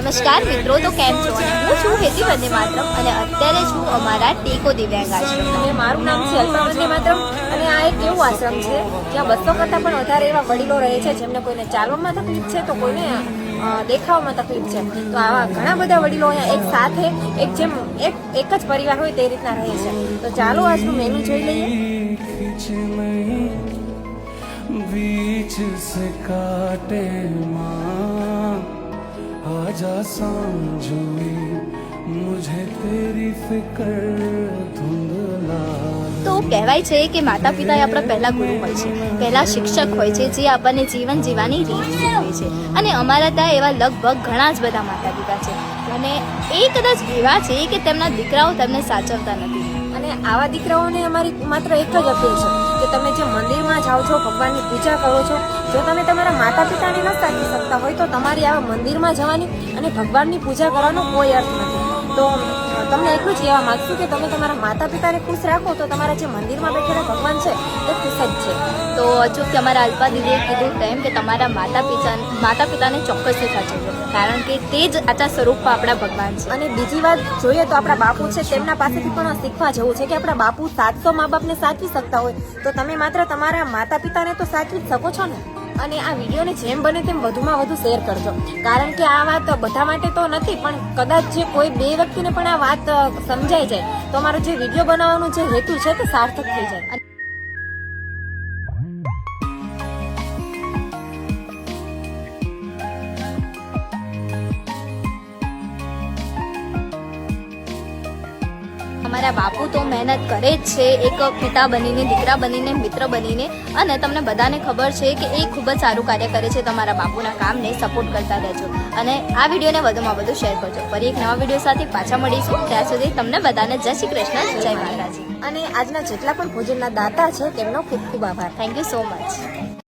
નમસ્કાર મિત્રો, તો કેમ છો? હું છું હેતી વંદે માત્રમ અને અત્યારે છું અમારા ટેકો દિવ્યાંગ આશ્રમ. અને મારું નામ છે અલ્પા વંદે માતરમ અને આ એક એવું આશ્રમ છે, જ્યાં બસો કરતાં પણ વધારે એવા વડીલો રહે છે, જેમને કોઈને ચાલવામાં તકલીફ છે, તો કોઈને દેખાવમાં તકલીફ છે. તો આવા ઘણા બધા વડીલો અહીંયા એક સાથે, એક જેમ, એક એક જ પરિવાર હોય તે રીતના રહે છે. તો ચાલો આશ્રમ મેનુ જોઈ લઈએ. બીચ સે કાટે માં आजा समझोई मुझे तेरी फिक्र धुंधला તો કહેવાય છે કે માતા પિતા એ આપણા પહેલા ગુરુ હોય છે પહેલા શિક્ષક હોય છે જે આપણને જીવન જીવવાની રીત શીખવે છે અને અમારા ત્યાં એવા લગભગ ઘણા જ બધા માતા પિતા છે અને એ કદાચ એવા છે કે તેમના દીકરાઓ તેમને સાચવતા નથી અને આવા દીકરાઓને અમારી માત્ર એક જ અપીલ છે કે તમે જે મંદિરમાં જાઓ છો, ભગવાનની પૂજા કરો છો. જો તમે તમારા માતા પિતાને ન સાચી શકતા હોય તો તમારી આવા મંદિરમાં જવાની અને ભગવાનની પૂજા કરવાનો કોઈ અર્થ નથી. તો તમને એટલું જ કહેવા માગશું કે તમે તમારા માતા પિતાને ખુશ રાખો તો તમારા જે મંદિરમાં બેઠેલા ભગવાન છે એ ખુશ જ છે. તો અચૂક અમારા અલ્પા દીદીએ કીધું તેમ કે તમારા માતા પિતા માતા પિતાને ચોક્કસથી સાચવજો કારણ કે તે જ આચા સ્વરૂપમાં આપણા ભગવાન છે. અને બીજી વાત જોઈએ તો આપણા બાપુ છે તેમના પાસેથી પણ શીખવા જેવું છે કે આપણા બાપુ સાતસો મા બાપને સાચવી શકતા હોય તો તમે માત્ર તમારા માતા પિતાને તો સાચવી જ શકો છો ને? અને આ વિડીયોને જેમ બને તેમ વધુમાં વધુ શેર કરજો. કારણ કે આ વાત બધા માટે તો નથી પણ કદાચ જે કોઈ બે વ્યક્તિને પણ આ વાત અ, સમજાઈ જાય. તો અમારો જે વીડિયો બનાવવાનો જે હેતુ છે તે સાર્થક થઈ જાય. અમારા બાપુ તો મહેનત કરે જ છે એક પિતા બનીને દીકરા બનીને મિત્ર બનીને. અને તમને બધાને ખબર છે કે એ ખૂબ જ સારું કાર્ય કરે છે તમારા બાપુના કામને સપોર્ટ કરતા રહેજો. અને આ વિડીયોને વધુમાં વધુ શેર કરજો. ફરી એક નવા વીડિયો સાથે પાછા મળીશું. ત્યાં સુધી તમને બધાને જય શ્રી કૃષ્ણ જય માતાજી. અને આજના જેટલા પણ ભોજનના દાતા છે તેમનો ખૂબ ખૂબ આભાર. Thank you so much